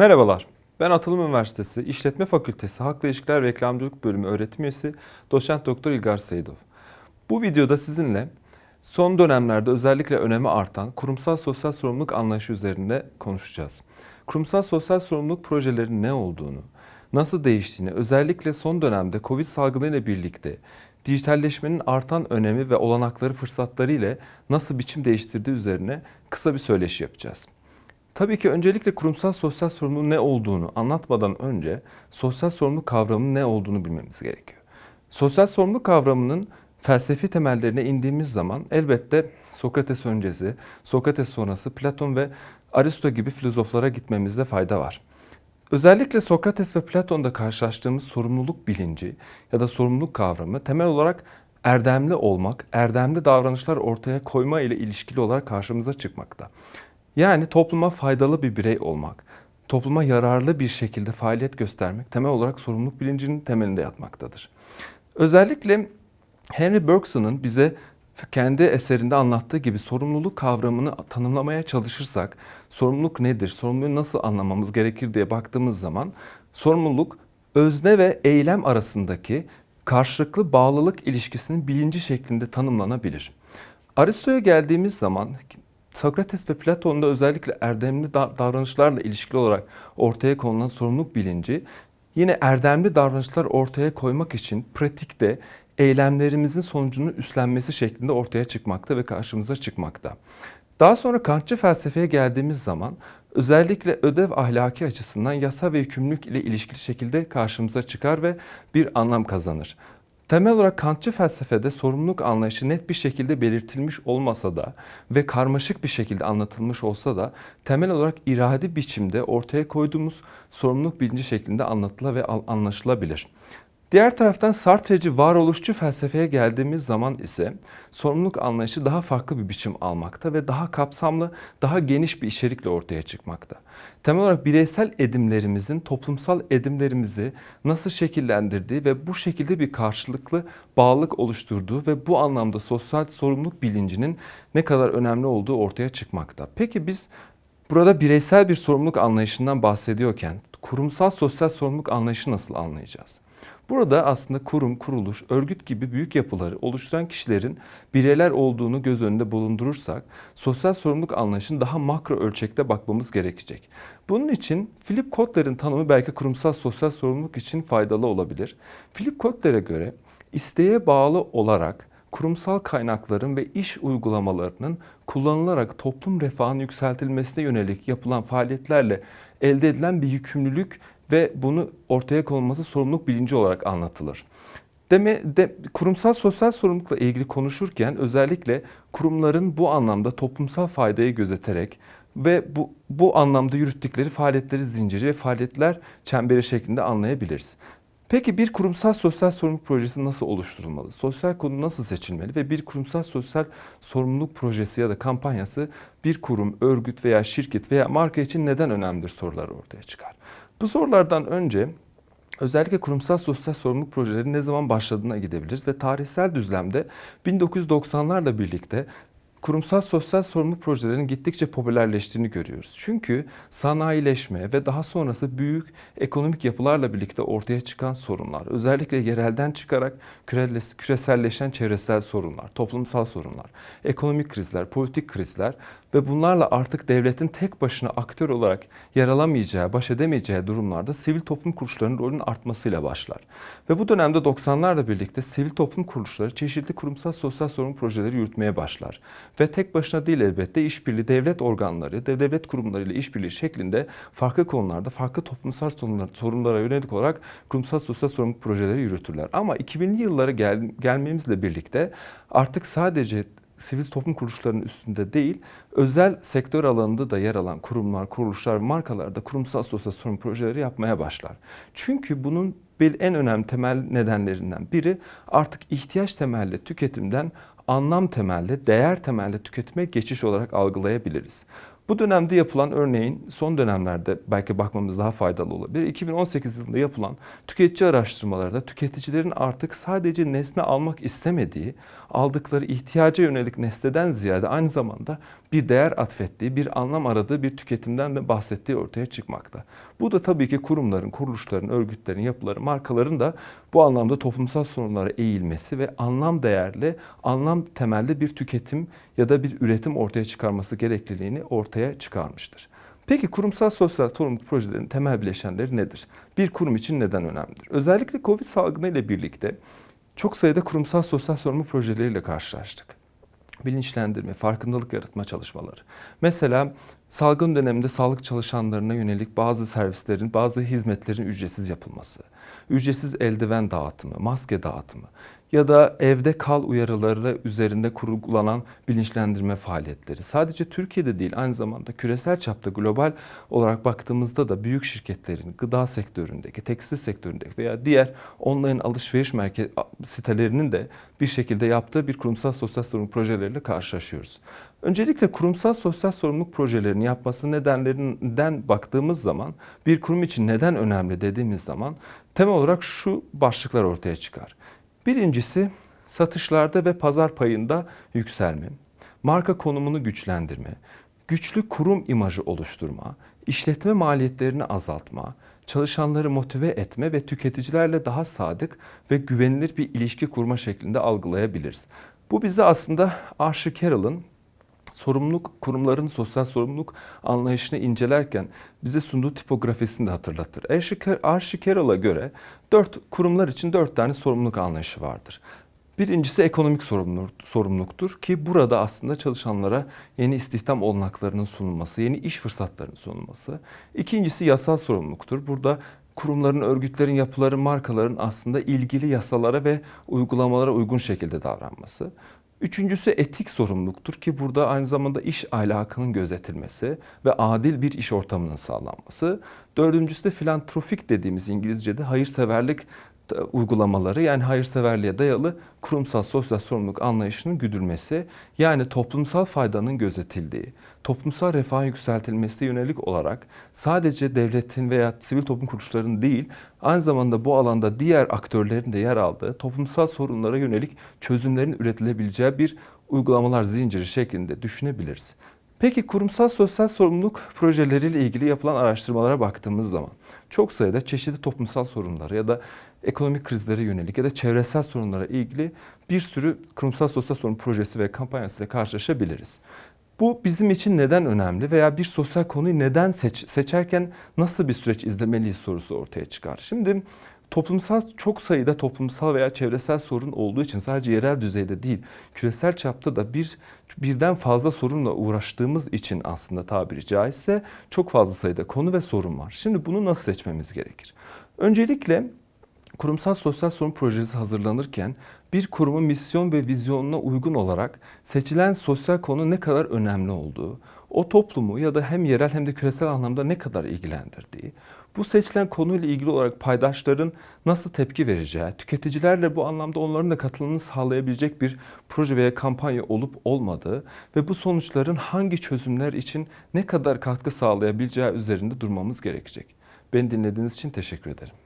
Merhabalar, ben Atılım Üniversitesi İşletme Fakültesi Halkla İlişkiler ve Reklamcılık Bölümü öğretim üyesi Doçent Doktor İlgar Seyidov. Bu videoda sizinle son dönemlerde özellikle önemi artan kurumsal sosyal sorumluluk anlayışı üzerinde konuşacağız. Kurumsal sosyal sorumluluk projelerinin ne olduğunu, nasıl değiştiğini, özellikle son dönemde Covid salgınıyla birlikte dijitalleşmenin artan önemi ve olanakları fırsatları ile nasıl biçim değiştirdiği üzerine kısa bir söyleşi yapacağız. Tabii ki öncelikle kurumsal sosyal sorumluluğun ne olduğunu anlatmadan önce sosyal sorumluluk kavramının ne olduğunu bilmemiz gerekiyor. Sosyal sorumluluk kavramının felsefi temellerine indiğimiz zaman elbette Sokrates öncesi, Sokrates sonrası Platon ve Aristo gibi filozoflara gitmemizde fayda var. Özellikle Sokrates ve Platon'da karşılaştığımız sorumluluk bilinci ya da sorumluluk kavramı temel olarak erdemli olmak, erdemli davranışlar ortaya koyma ile ilişkili olarak karşımıza çıkmakta. Yani topluma faydalı bir birey olmak, topluma yararlı bir şekilde faaliyet göstermek temel olarak sorumluluk bilincinin temelinde yatmaktadır. Özellikle Henry Bergson'un bize kendi eserinde anlattığı gibi sorumluluk kavramını tanımlamaya çalışırsak sorumluluk nedir, sorumluluğu nasıl anlamamız gerekir diye baktığımız zaman sorumluluk özne ve eylem arasındaki karşılıklı bağlılık ilişkisinin bilinci şeklinde tanımlanabilir. Aristo'ya geldiğimiz zaman Sokrates ve Platon'da özellikle erdemli davranışlarla ilişkili olarak ortaya konulan sorumluluk bilinci yine erdemli davranışlar ortaya koymak için pratikte eylemlerimizin sonucunu üstlenmesi şeklinde ortaya çıkmakta ve karşımıza çıkmakta. Daha sonra Kantçı felsefeye geldiğimiz zaman özellikle ödev ahlaki açısından yasa ve yükümlülük ile ilişkili şekilde karşımıza çıkar ve bir anlam kazanır. Temel olarak Kantçı felsefede sorumluluk anlayışı net bir şekilde belirtilmiş olmasa da ve karmaşık bir şekilde anlatılmış olsa da temel olarak iradi biçimde ortaya koyduğumuz sorumluluk bilinci şeklinde anlatıla ve anlaşılabilir. Diğer taraftan Sartre'ci varoluşçu felsefeye geldiğimiz zaman ise sorumluluk anlayışı daha farklı bir biçim almakta ve daha kapsamlı, daha geniş bir içerikle ortaya çıkmakta. Temel olarak bireysel edimlerimizin toplumsal edimlerimizi nasıl şekillendirdiği ve bu şekilde bir karşılıklı bağlılık oluşturduğu ve bu anlamda sosyal sorumluluk bilincinin ne kadar önemli olduğu ortaya çıkmakta. Peki biz burada bireysel bir sorumluluk anlayışından bahsediyorken kurumsal sosyal sorumluluk anlayışı nasıl anlayacağız? Burada aslında kurum, kuruluş, örgüt gibi büyük yapıları oluşturan kişilerin bireyler olduğunu göz önünde bulundurursak sosyal sorumluluk anlayışını daha makro ölçekte bakmamız gerekecek. Bunun için Philip Kotler'in tanımı belki kurumsal sosyal sorumluluk için faydalı olabilir. Philip Kotler'e göre isteğe bağlı olarak kurumsal kaynakların ve iş uygulamalarının kullanılarak toplum refahının yükseltilmesine yönelik yapılan faaliyetlerle elde edilen bir yükümlülük ve bunu ortaya konulması sorumluluk bilinci olarak anlatılır. Deme, de, kurumsal sosyal sorumlulukla ilgili konuşurken özellikle kurumların bu anlamda toplumsal faydayı gözeterek ve bu, bu anlamda yürüttükleri faaliyetleri zinciri ve faaliyetler çemberi şeklinde anlayabiliriz. Peki bir kurumsal sosyal sorumluluk projesi nasıl oluşturulmalı? Sosyal konu nasıl seçilmeli ve bir kurumsal sosyal sorumluluk projesi ya da kampanyası bir kurum, örgüt veya şirket veya marka için neden önemlidir soruları ortaya çıkar. Bu sorulardan önce özellikle kurumsal sosyal sorumluluk projeleri ne zaman başladığına gidebiliriz ve tarihsel düzlemde 1990'larla birlikte kurumsal sosyal sorumluluk projelerinin gittikçe popülerleştiğini görüyoruz. Çünkü sanayileşme ve daha sonrası büyük ekonomik yapılarla birlikte ortaya çıkan sorunlar, özellikle yerelden çıkarak küreselleşen çevresel sorunlar, toplumsal sorunlar, ekonomik krizler, politik krizler ve bunlarla artık devletin tek başına aktör olarak yer alamayacağı, baş edemeyeceği durumlarda sivil toplum kuruluşlarının rolünün artmasıyla başlar. Ve bu dönemde 90'larla birlikte sivil toplum kuruluşları çeşitli kurumsal sosyal sorun projeleri yürütmeye başlar. Ve tek başına değil elbette işbirliği devlet organları, devlet kurumlarıyla işbirliği şeklinde farklı konularda farklı toplumsal sorunlar, sorunlara yönelik olarak kurumsal sosyal sorumluluk projeleri yürütürler. Ama 2000'li yıllara gel, gelmemizle birlikte artık sadece sivil toplum kuruluşlarının üstünde değil, özel sektör alanında da yer alan kurumlar, kuruluşlar, markalar da kurumsal sosyal sorun projeleri yapmaya başlar. Çünkü bunun bir en önemli temel nedenlerinden biri artık ihtiyaç temelli tüketimden anlam temelli, değer temelli tüketime geçiş olarak algılayabiliriz. Bu dönemde yapılan örneğin son dönemlerde belki bakmamız daha faydalı olabilir. 2018 yılında yapılan tüketici araştırmalarda tüketicilerin artık sadece nesne almak istemediği, aldıkları ihtiyaca yönelik nesneden ziyade aynı zamanda bir değer atfettiği, bir anlam aradığı bir tüketimden de bahsettiği ortaya çıkmakta. Bu da tabii ki kurumların, kuruluşların, örgütlerin, yapıların, markaların da bu anlamda toplumsal sorunlara eğilmesi ve anlam değerli, anlam temelli bir tüketim ya da bir üretim ortaya çıkarması gerekliliğini ortaya çıkarmıştır. Peki kurumsal sosyal sorumluluk projelerinin temel bileşenleri nedir? Bir kurum için neden önemlidir? Özellikle Covid salgını ile birlikte çok sayıda kurumsal sosyal sorumluluk projeleriyle karşılaştık. Bilinçlendirme, farkındalık yaratma çalışmaları. Mesela salgın döneminde sağlık çalışanlarına yönelik bazı servislerin, bazı hizmetlerin ücretsiz yapılması, ücretsiz eldiven dağıtımı, maske dağıtımı ya da evde kal uyarıları üzerinde kurgulanan bilinçlendirme faaliyetleri. Sadece Türkiye'de değil aynı zamanda küresel çapta global olarak baktığımızda da büyük şirketlerin gıda sektöründeki, tekstil sektöründeki veya diğer online alışveriş merkez sitelerinin de bir şekilde yaptığı bir kurumsal sosyal sorumluluk projeleriyle karşılaşıyoruz. Öncelikle kurumsal sosyal sorumluluk projelerini yapması nedenlerinden baktığımız zaman bir kurum için neden önemli dediğimiz zaman temel olarak şu başlıklar ortaya çıkar. Birincisi satışlarda ve pazar payında yükselme, marka konumunu güçlendirme, güçlü kurum imajı oluşturma, işletme maliyetlerini azaltma, çalışanları motive etme ve tüketicilerle daha sadık ve güvenilir bir ilişki kurma şeklinde algılayabiliriz. Bu bize aslında Archie Carroll'ın sorumluluk kurumların sosyal sorumluluk anlayışını incelerken bize sunduğu tipografisini de hatırlatır. Archie Carroll'a göre dört kurumlar için dört tane sorumluluk anlayışı vardır. Birincisi ekonomik sorumluluktur ki burada aslında çalışanlara yeni istihdam olanaklarının sunulması, yeni iş fırsatlarının sunulması. İkincisi yasal sorumluluktur. Burada kurumların, örgütlerin, yapıların, markaların aslında ilgili yasalara ve uygulamalara uygun şekilde davranması. Üçüncüsü etik sorumluluktur ki burada aynı zamanda iş ahlakının gözetilmesi ve adil bir iş ortamının sağlanması. Dördüncüsü de filantropik dediğimiz İngilizce'de hayırseverlik uygulamaları yani hayırseverliğe dayalı kurumsal sosyal sorumluluk anlayışının güdülmesi yani toplumsal faydanın gözetildiği, toplumsal refahın yükseltilmesine yönelik olarak sadece devletin veya sivil toplum kuruluşlarının değil aynı zamanda bu alanda diğer aktörlerin de yer aldığı toplumsal sorunlara yönelik çözümlerin üretilebileceği bir uygulamalar zinciri şeklinde düşünebiliriz. Peki kurumsal sosyal sorumluluk projeleriyle ilgili yapılan araştırmalara baktığımız zaman çok sayıda çeşitli toplumsal sorunları ya da ekonomik krizlere yönelik ya da çevresel sorunlara ilgili bir sürü kurumsal sosyal sorun projesi ve kampanyasıyla karşılaşabiliriz. Bu bizim için neden önemli veya bir sosyal konuyu neden seç, seçerken nasıl bir süreç izlemeliyiz sorusu ortaya çıkar. Şimdi toplumsal çok sayıda toplumsal veya çevresel sorun olduğu için sadece yerel düzeyde değil, küresel çapta da bir birden fazla sorunla uğraştığımız için aslında tabiri caizse çok fazla sayıda konu ve sorun var. Şimdi bunu nasıl seçmemiz gerekir? Öncelikle kurumsal sosyal sorun projesi hazırlanırken bir kurumun misyon ve vizyonuna uygun olarak seçilen sosyal konu ne kadar önemli olduğu, o toplumu ya da hem yerel hem de küresel anlamda ne kadar ilgilendirdiği, bu seçilen konuyla ilgili olarak paydaşların nasıl tepki vereceği, tüketicilerle bu anlamda onların da katılımını sağlayabilecek bir proje veya kampanya olup olmadığı ve bu sonuçların hangi çözümler için ne kadar katkı sağlayabileceği üzerinde durmamız gerekecek. Beni dinlediğiniz için teşekkür ederim.